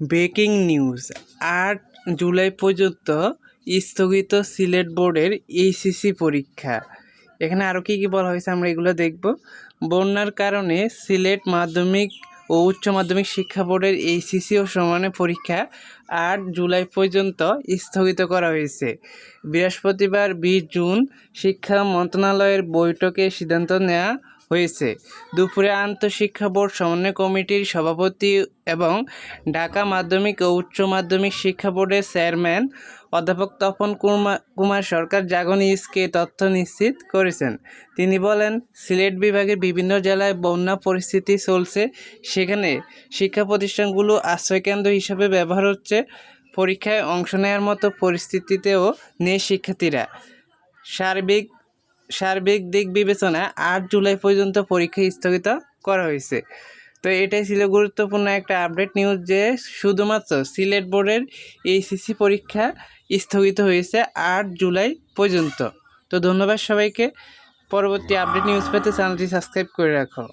Breaking news. আট জুলাই পর্যন্ত স্থগিত সিলেট বোর্ডের এইচএসসি পরীক্ষা। এখানে আরও কী কী বলা হয়েছে আমরা এগুলো দেখব। বন্যার কারণে সিলেট মাধ্যমিক ও উচ্চ মাধ্যমিক শিক্ষা বোর্ডের এইচএসসি ও সমানের পরীক্ষা আট জুলাই পর্যন্ত স্থগিত করা হয়েছে। বৃহস্পতিবার বিশ জুন শিক্ষা মন্ত্রণালয়ের বৈঠকে সিদ্ধান্ত নেওয়া হয়েছে। দুপুরে আন্তঃশিক্ষা বোর্ড, সমন্বয় কমিটির সভাপতি এবং ঢাকা মাধ্যমিক ও উচ্চ মাধ্যমিক শিক্ষা বোর্ডের চেয়ারম্যান অধ্যাপক তপন কুমার সরকার জাগন ইসকে তথ্য নিশ্চিত করেছেন। তিনি বলেন, সিলেট বিভাগের বিভিন্ন জেলায় বন্যা পরিস্থিতি চলছে। সেখানে শিক্ষা প্রতিষ্ঠানগুলো আশ্রয়কেন্দ্র হিসাবে ব্যবহার হচ্ছে। পরীক্ষায় অংশ নেওয়ার মতো পরিস্থিতিতেও নেই শিক্ষার্থীরা। সার্বিক সার্বিক দিক বিবেচনায় আট জুলাই পর্যন্ত পরীক্ষা স্থগিত করা হয়েছে। তো এটাই ছিল গুরুত্বপূর্ণ একটা আপডেট নিউজ যে শুধুমাত্র সিলেট বোর্ডের এইসিসি পরীক্ষা স্থগিত হয়েছে আট জুলাই পর্যন্ত। তো ধন্যবাদ সবাইকে। পরবর্তী আপডেট নিউজ পেতে চ্যানেলটি সাবস্ক্রাইব করে রাখো।